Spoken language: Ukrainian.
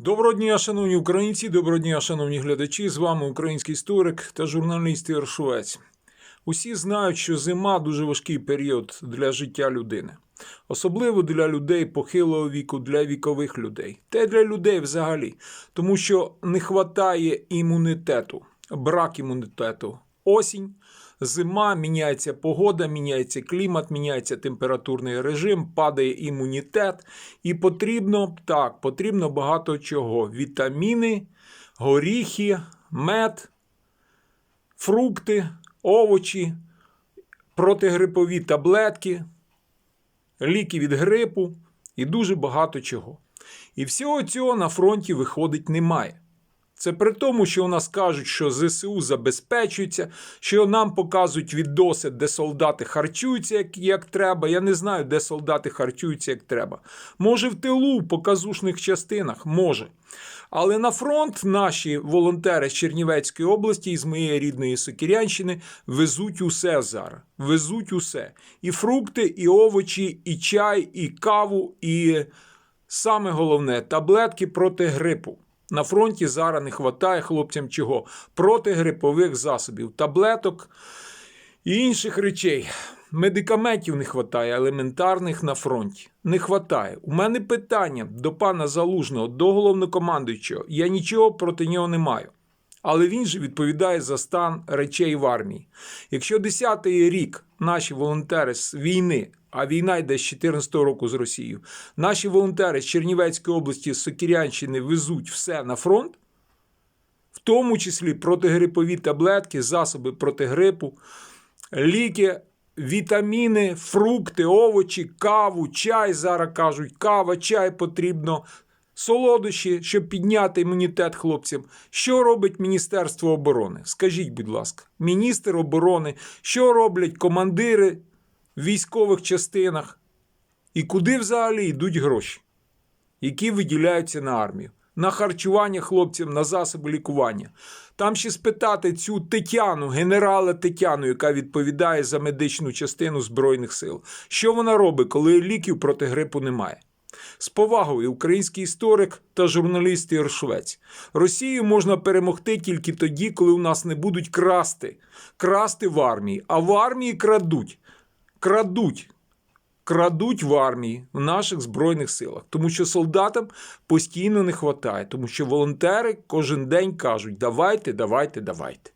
Доброго дня, шановні українці, доброго дня, шановні глядачі. З вами український історик та журналіст Ігор Швець. Усі знають, що зима дуже важкий період для життя людини, особливо для людей похилого віку, для вікових людей, та й для людей взагалі, тому що не вистачає імунітету, брак імунітету. Осінь, зима, міняється погода, міняється клімат, міняється температурний режим, падає імунітет. І потрібно так, потрібно багато чого: вітаміни, горіхи, мед, фрукти, овочі, протигрипові таблетки, ліки від грипу і дуже багато чого. І всього цього на фронті виходить немає. Це при тому, що у нас кажуть, що ЗСУ забезпечується, що нам показують відоси, де солдати харчуються як, як треба. Я не знаю, де солдати харчуються як треба. Може, в тилу, в показушних частинах, може. Але на фронт наші волонтери з Чернівецької області і з моєї рідної Сокірянщини везуть усе зараз. Везуть усе. І фрукти, і овочі, і чай, і каву, і саме головне таблетки проти грипу. На фронті зараз не вистачає хлопцям чого? Протигрипових засобів, таблеток і інших речей. Медикаментів не вистачає, елементарних на фронті. Не вистачає. У мене питання до пана Залужного, до головнокомандуючого. Я нічого проти нього не маю. Але він же відповідає за стан речей в армії. Якщо 10-й рік наші волонтери з війни, а війна йде з 14 року з Росією, наші волонтери з Чернівецької області, з Сокірянщини везуть все на фронт, в тому числі протигрипові таблетки, засоби проти грипу, ліки, вітаміни, фрукти, овочі, каву, чай. Зараз кажуть, кава, чай потрібно. Солодощі, щоб підняти імунітет хлопцям. Що робить Міністерство оборони? Скажіть, будь ласка, міністр оборони, що роблять командири в військових частинах? І куди взагалі йдуть гроші, які виділяються на армію? На харчування хлопцям, на засоби лікування. Там ще спитати цю Тетяну, генерала Тетяну, яка відповідає за медичну частину Збройних сил. Що вона робить, коли ліків проти грипу немає? З повагою, український історик та журналіст Ігор Швець. Росію можна перемогти тільки тоді, коли у нас не будуть красти. Красти в армії. А в армії крадуть. Крадуть. Крадуть в армії в наших збройних силах, тому що солдатам постійно не вистачає, тому що волонтери кожен день кажуть: давайте, давайте, давайте.